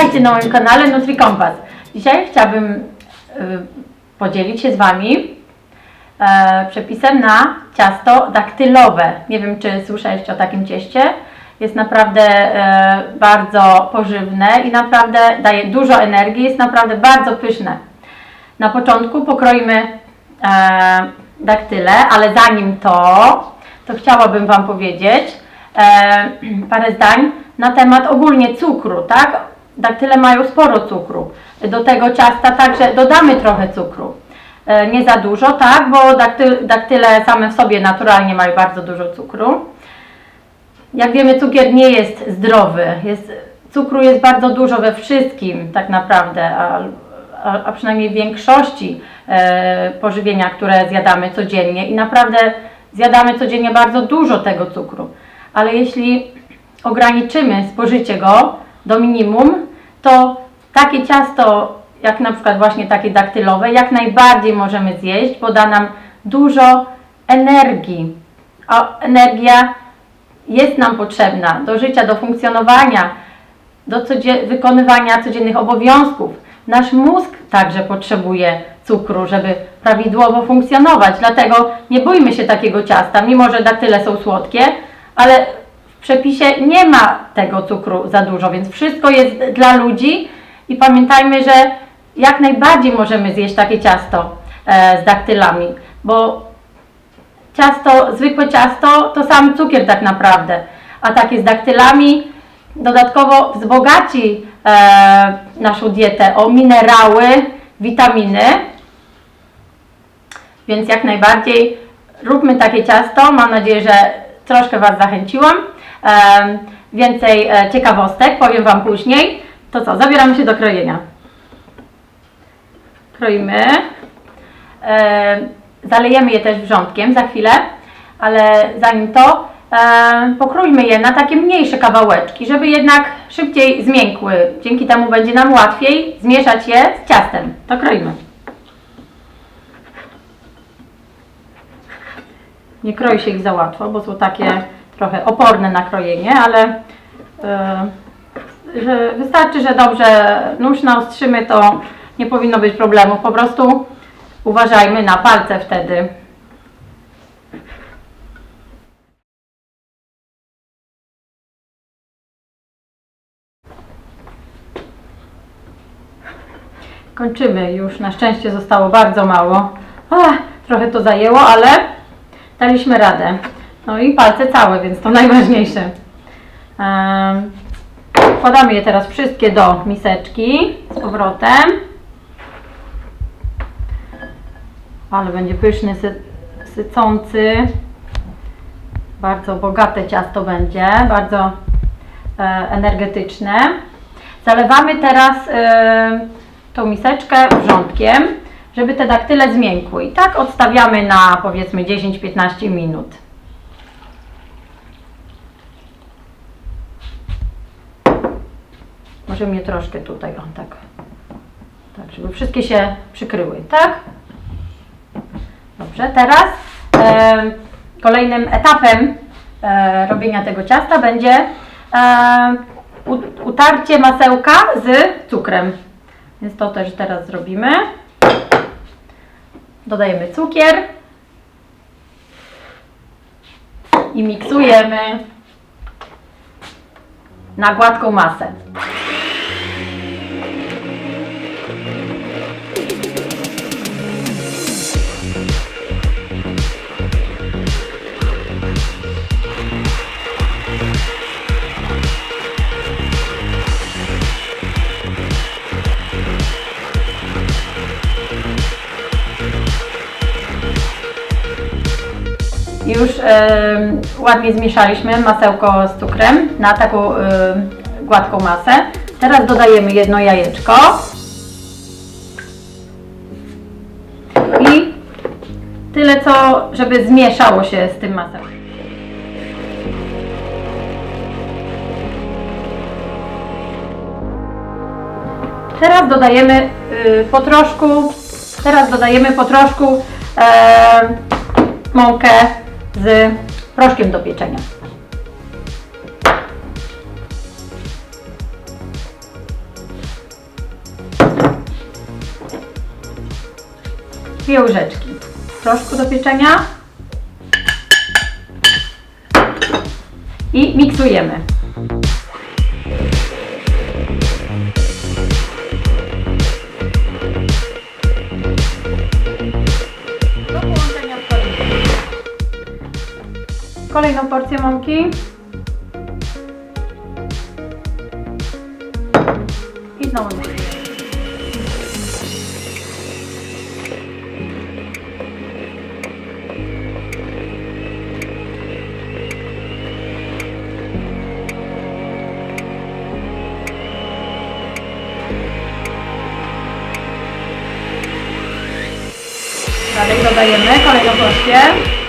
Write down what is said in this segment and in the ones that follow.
Witajcie na moim kanale NutriCompass. Dzisiaj chciałabym y, podzielić się z Wami e, przepisem na ciasto daktylowe. Nie wiem, czy słyszeliście o takim cieście. Jest naprawdę e, bardzo pożywne i naprawdę daje dużo energii. Jest naprawdę bardzo pyszne. Na początku pokroimy e, daktyle, ale zanim to, to chciałabym Wam powiedzieć parę zdań na temat ogólnie cukru, tak? Daktyle mają sporo cukru. Do tego ciasta także dodamy trochę cukru. E, nie za dużo, tak? Bo dakty, daktyle same w sobie naturalnie mają bardzo dużo cukru. Jak wiemy, cukier nie jest zdrowy. Jest, cukru jest bardzo dużo we wszystkim, tak naprawdę, a, a, a przynajmniej w większości e, pożywienia, które zjadamy codziennie. I naprawdę zjadamy codziennie bardzo dużo tego cukru. Ale jeśli ograniczymy spożycie go do minimum, to takie ciasto, jak na przykład właśnie takie daktylowe, jak najbardziej możemy zjeść, bo da nam dużo energii. A energia jest nam potrzebna do życia, do funkcjonowania, do codzie- wykonywania codziennych obowiązków. Nasz mózg także potrzebuje cukru, żeby prawidłowo funkcjonować. Dlatego nie bójmy się takiego ciasta, mimo że daktyle są słodkie, ale w przepisie nie ma tego cukru za dużo, więc wszystko jest dla ludzi i pamiętajmy, że jak najbardziej możemy zjeść takie ciasto e, z daktylami, bo ciasto, zwykłe ciasto to sam cukier tak naprawdę, a takie z daktylami dodatkowo wzbogaci e, naszą dietę o minerały, witaminy, więc jak najbardziej róbmy takie ciasto. Mam nadzieję, że troszkę Was zachęciłam. Więcej e, ciekawostek powiem Wam później. To co, zabieramy się do krojenia. Kroimy. Em, zalejemy je też wrzątkiem za chwilę, ale zanim to pokrójmy je na takie mniejsze kawałeczki, żeby jednak szybciej zmiękły. Dzięki temu będzie nam łatwiej zmieszać je z ciastem. To kroimy. Nie kroi się ich za łatwo, bo są takie trochę oporne na krojenie, ale e, że wystarczy, że dobrze nóż naostrzymy, to nie powinno być problemu. Po prostu uważajmy na palce wtedy. Kończymy już. Na szczęście zostało bardzo mało. Ach, trochę to zajęło, ale daliśmy radę. No i palce całe, więc to najważniejsze. Wkładamy je teraz wszystkie do miseczki z powrotem. Ale będzie pyszny, sy sycący. Bardzo bogate ciasto będzie, bardzo e, energetyczne. Zalewamy teraz e, tą miseczkę wrzątkiem, żeby te daktyle zmiękły. I tak odstawiamy na powiedzmy 10-15 minut. Może mnie troszkę tutaj, o tak. Tak, żeby wszystkie się przykryły, tak? Dobrze, teraz e, kolejnym etapem e, robienia tego ciasta będzie e, utarcie masełka z cukrem. Więc to też teraz zrobimy. Dodajemy cukier i miksujemy na gładką masę. Już ładnie zmieszaliśmy masełko z cukrem na taką gładką masę. Teraz dodajemy jedno jajeczko. I tyle co, żeby zmieszało się z tym masełkiem. Teraz dodajemy y, po troszku, teraz dodajemy po troszku mąkę z proszkiem do pieczenia. Dwie łyżeczki proszku do pieczenia i miksujemy. Kolejną porcję mąki. I znowu. Dalej dodajemy kolejną porcję.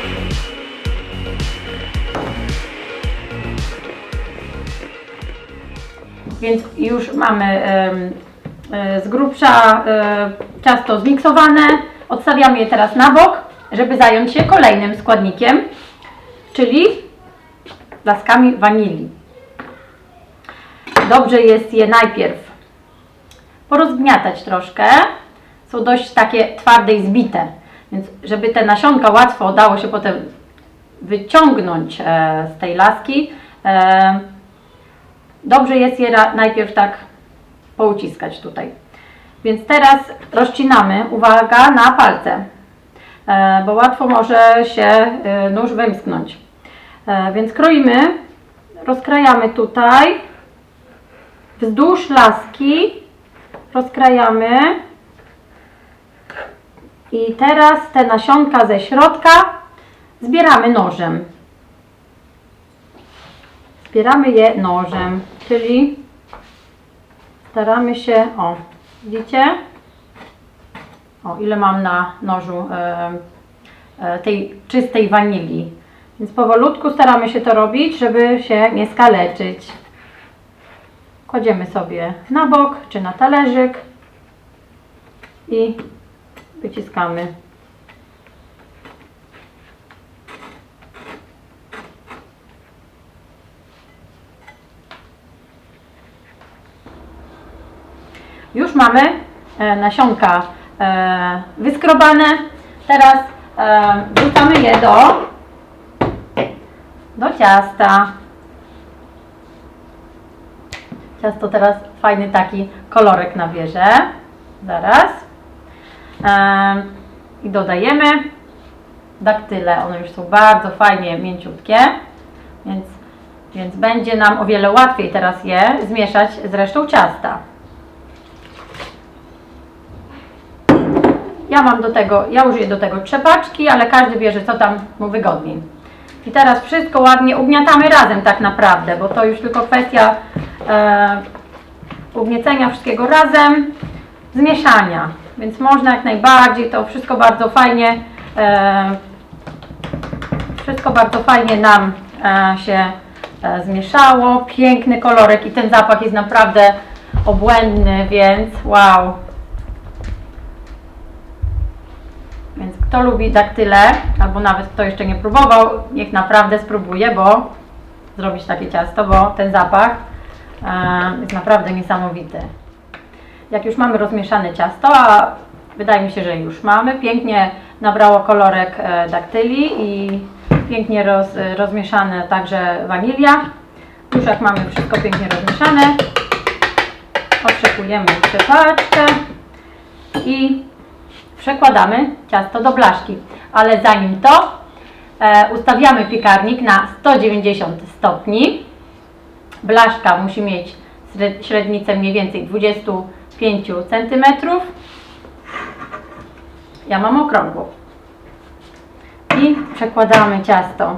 Więc już mamy e, z grubsza e, ciasto zmiksowane. Odstawiamy je teraz na bok, żeby zająć się kolejnym składnikiem, czyli laskami wanilii. Dobrze jest je najpierw porozgniatać troszkę. Są dość takie twarde i zbite, więc żeby te nasionka łatwo dało się potem wyciągnąć e, z tej laski, dobrze jest je najpierw tak pouciskać tutaj. Więc teraz rozcinamy, uwaga, na palce, e, bo łatwo może się e, nóż wymsknąć. E, więc kroimy, rozkrajamy tutaj, wzdłuż laski, rozkrajamy. I teraz te nasionka ze środka zbieramy nożem. Zbieramy je nożem, czyli staramy się, o, widzicie? O, ile mam na nożu e, e, tej czystej wanilii. Więc powolutku staramy się to robić, żeby się nie skaleczyć. Kładziemy sobie na bok czy na talerzyk i wyciskamy. Już mamy e, nasionka e, wyskrobane. Teraz e, wrzucamy je do, do ciasta. Ciasto teraz fajny taki kolorek nabierze. Zaraz. I dodajemy daktyle. One już są bardzo fajnie mięciutkie, więc, więc będzie nam o wiele łatwiej teraz je zmieszać z resztą ciasta. Ja mam do tego, ja użyję do tego trzepaczki, ale każdy bierze co tam mu wygodniej. I teraz wszystko ładnie ugniatamy razem tak naprawdę, bo to już tylko kwestia e, ugniecenia wszystkiego razem, zmieszania. Więc można jak najbardziej, to wszystko bardzo fajnie, e, wszystko bardzo fajnie nam e, się e, zmieszało. Piękny kolorek i ten zapach jest naprawdę obłędny, więc wow. Więc kto lubi daktyle, albo nawet kto jeszcze nie próbował, niech naprawdę spróbuje, bo zrobić takie ciasto, bo ten zapach e, jest naprawdę niesamowity. Jak już mamy rozmieszane ciasto, a wydaje mi się, że już mamy, pięknie nabrało kolorek e, daktyli i pięknie roz, rozmieszane także wanilia. Już jak mamy wszystko pięknie rozmieszane, otrzepujemy trzepaczkę i przekładamy ciasto do blaszki. Ale zanim to, e, ustawiamy piekarnik na 190 stopni. Blaszka musi mieć śred- średnicę mniej więcej 25 cm. Ja mam okrągłą. I przekładamy ciasto.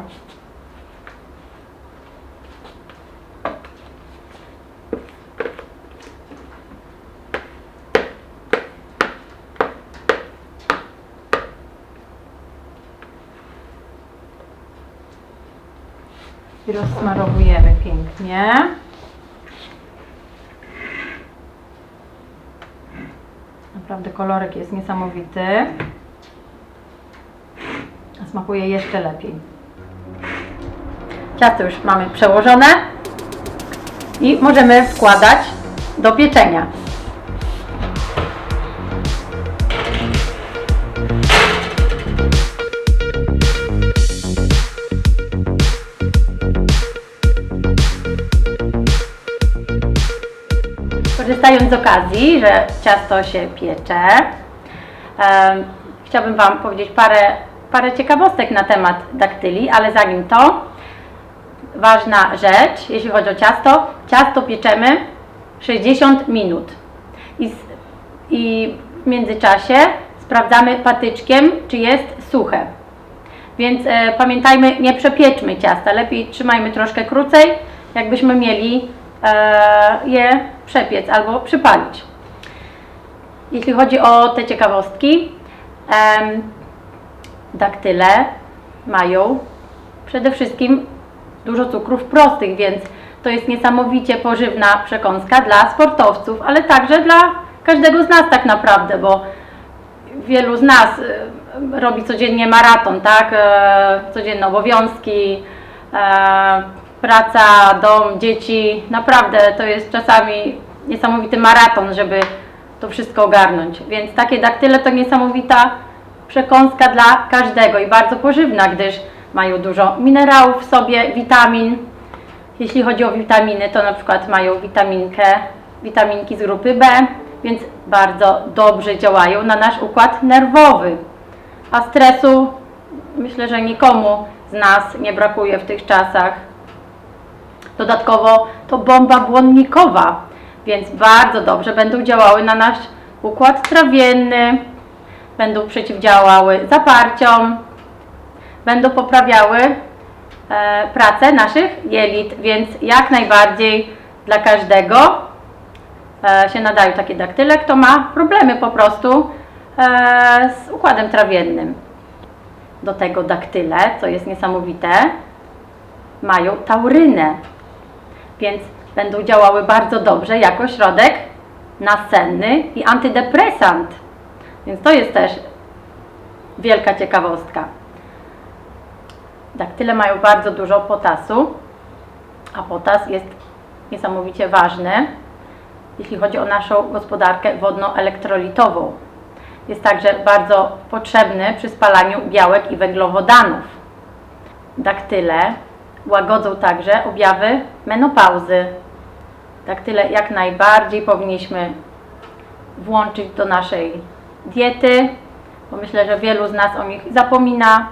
Rozsmarowujemy pięknie. Naprawdę kolorek jest niesamowity. A smakuje jeszcze lepiej. Ciasto już mamy przełożone i możemy wkładać do pieczenia. Korzystając z okazji, że ciasto się piecze, em, chciałabym Wam powiedzieć parę, parę ciekawostek na temat daktyli, ale zanim to, ważna rzecz, jeśli chodzi o ciasto, ciasto pieczemy 60 minut. I, i w międzyczasie sprawdzamy patyczkiem, czy jest suche. Więc e, pamiętajmy, nie przepieczmy ciasta, lepiej trzymajmy troszkę krócej, jakbyśmy mieli e, je przepiec albo przypalić. Jeśli chodzi o te ciekawostki, daktyle mają przede wszystkim dużo cukrów prostych, więc to jest niesamowicie pożywna przekąska dla sportowców, ale także dla każdego z nas tak naprawdę, bo wielu z nas robi codziennie maraton, tak? E, Codzienne obowiązki, e, praca, dom, dzieci. Naprawdę to jest czasami niesamowity maraton, żeby to wszystko ogarnąć. Więc takie daktyle to niesamowita przekąska dla każdego i bardzo pożywna, gdyż mają dużo minerałów w sobie, witamin. Jeśli chodzi o witaminy, to na przykład mają witaminkę, witaminki z grupy B, więc bardzo dobrze działają na nasz układ nerwowy. A stresu myślę, że nikomu z nas nie brakuje w tych czasach. Dodatkowo to bomba błonnikowa, więc bardzo dobrze będą działały na nasz układ trawienny, będą przeciwdziałały zaparciom, będą poprawiały e, pracę naszych jelit, więc jak najbardziej dla każdego e, się nadają takie daktyle, kto ma problemy po prostu e, z układem trawiennym. Do tego daktyle, co jest niesamowite, mają taurynę, więc będą działały bardzo dobrze jako środek nasenny i antydepresant. Więc to jest też wielka ciekawostka. Daktyle mają bardzo dużo potasu, a potas jest niesamowicie ważny, jeśli chodzi o naszą gospodarkę wodno-elektrolitową. Jest także bardzo potrzebny przy spalaniu białek i węglowodanów. Daktyle łagodzą także objawy menopauzy. Daktyle jak najbardziej powinniśmy włączyć do naszej diety, bo myślę, że wielu z nas o nich zapomina.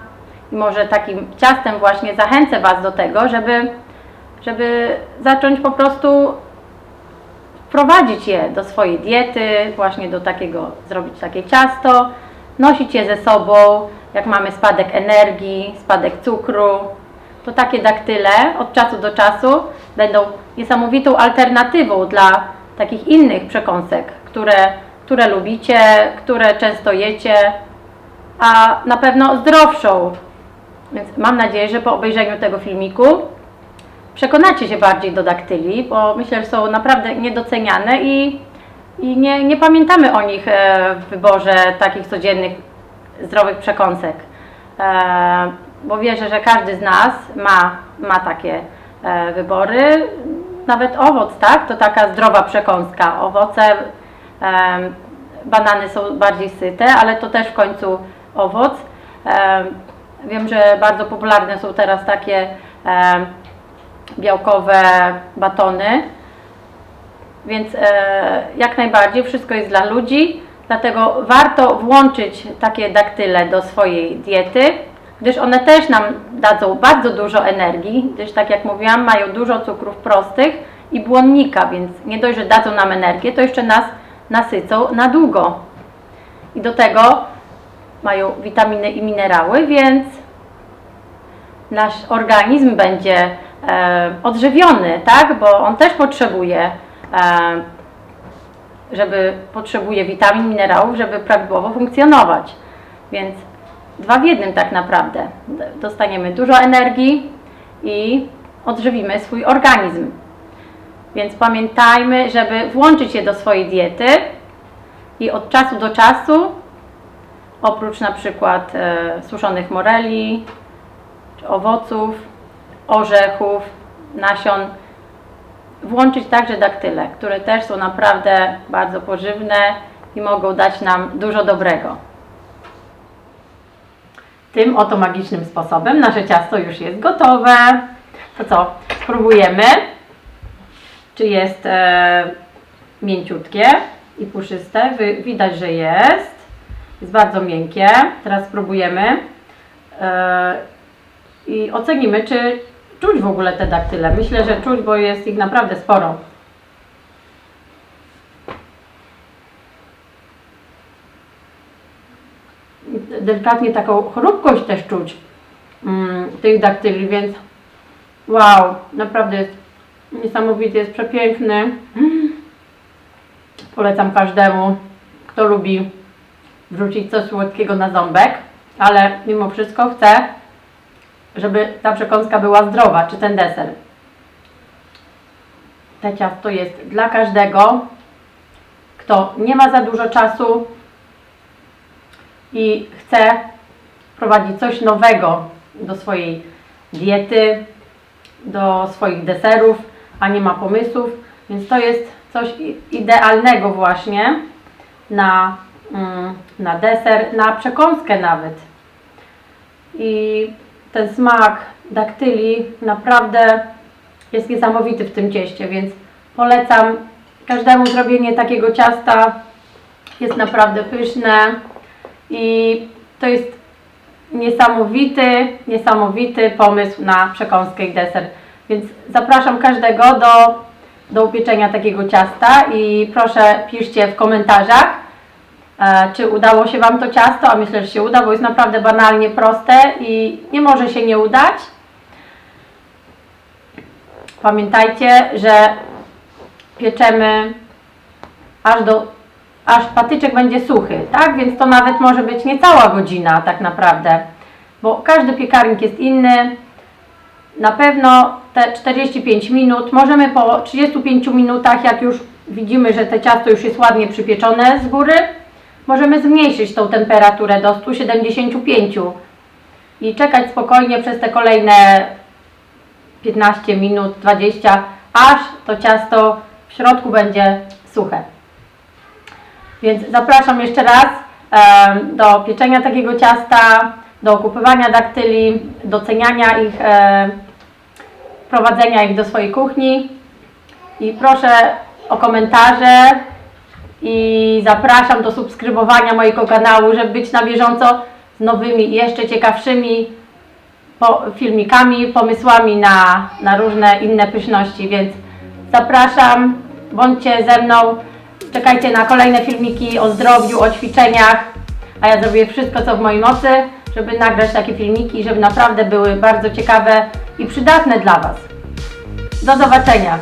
I może takim ciastem właśnie zachęcę Was do tego, żeby, żeby zacząć po prostu wprowadzić je do swojej diety, właśnie do takiego, zrobić takie ciasto, nosić je ze sobą, jak mamy spadek energii, spadek cukru, to takie daktyle od czasu do czasu będą niesamowitą alternatywą dla takich innych przekąsek, które, które lubicie, które często jecie, a na pewno zdrowszą. Więc mam nadzieję, że po obejrzeniu tego filmiku przekonacie się bardziej do daktyli, bo myślę, że są naprawdę niedoceniane i, i nie, nie pamiętamy o nich e, w wyborze takich codziennych, zdrowych przekąsek. E, Bo wierzę, że każdy z nas ma, ma takie wybory. Nawet owoc, tak? To taka zdrowa przekąska. Owoce, em, banany są bardziej syte, ale to też w końcu owoc. Em, Wiem, że bardzo popularne są teraz takie białkowe batony, więc e, jak najbardziej wszystko jest dla ludzi, dlatego warto włączyć takie daktyle do swojej diety, gdyż one też nam dadzą bardzo dużo energii, gdyż tak jak mówiłam, mają dużo cukrów prostych i błonnika, więc nie dość, że dadzą nam energię, to jeszcze nas nasycą na długo. I do tego mają witaminy i minerały, więc nasz organizm będzie e, odżywiony, tak? Bo on też potrzebuje, e, żeby potrzebuje witamin, minerałów, żeby prawidłowo funkcjonować. Więc dwa w jednym tak naprawdę. Dostaniemy dużo energii i odżywimy swój organizm. Więc pamiętajmy, żeby włączyć je do swojej diety i od czasu do czasu, oprócz na przykład e, suszonych moreli, owoców, orzechów, nasion, włączyć także daktyle, które też są naprawdę bardzo pożywne i mogą dać nam dużo dobrego. Tym oto magicznym sposobem nasze ciasto już jest gotowe. To co, spróbujemy, czy jest e, mięciutkie i puszyste. Widać, że jest. Jest bardzo miękkie. Teraz spróbujemy e, i ocenimy, czy czuć w ogóle te daktyle. Myślę, że czuć, bo jest ich naprawdę sporo. Delikatnie taką chrupkość też czuć mm, tych daktyli, więc wow, naprawdę jest niesamowity, jest przepiękny. Mm. Polecam każdemu, kto lubi wrzucić coś słodkiego na ząbek, ale mimo wszystko chcę, żeby ta przekąska była zdrowa, czy ten deser. Te ciasto jest dla każdego, kto nie ma za dużo czasu i chce wprowadzić coś nowego do swojej diety, do swoich deserów, a nie ma pomysłów, więc to jest coś idealnego właśnie na, mm, na deser, na przekąskę nawet. I ten smak daktyli naprawdę jest niesamowity w tym cieście, więc polecam każdemu zrobienie takiego ciasta. Jest naprawdę pyszne i to jest niesamowity, niesamowity pomysł na przekąskę i deser. Więc zapraszam każdego do, do upieczenia takiego ciasta i proszę piszcie w komentarzach, e, czy udało się Wam to ciasto, a myślę, że się uda, bo jest naprawdę banalnie proste i nie może się nie udać. Pamiętajcie, że pieczemy aż do aż patyczek będzie suchy, tak? Więc to nawet może być niecała godzina tak naprawdę, bo każdy piekarnik jest inny. Na pewno te 45 minut, możemy po 35 minutach, jak już widzimy, że te ciasto już jest ładnie przypieczone z góry, możemy zmniejszyć tą temperaturę do 175 i czekać spokojnie przez te kolejne 15 minut, 20, aż to ciasto w środku będzie suche. Więc zapraszam jeszcze raz do pieczenia takiego ciasta, do kupywania daktyli, doceniania ich, prowadzenia ich do swojej kuchni. I proszę o komentarze i zapraszam do subskrybowania mojego kanału, żeby być na bieżąco z nowymi jeszcze ciekawszymi filmikami, pomysłami na, na różne inne pyszności, więc zapraszam, bądźcie ze mną, czekajcie na kolejne filmiki o zdrowiu, o ćwiczeniach, a ja zrobię wszystko, co w mojej mocy, żeby nagrać takie filmiki, żeby naprawdę były bardzo ciekawe i przydatne dla Was. Do zobaczenia!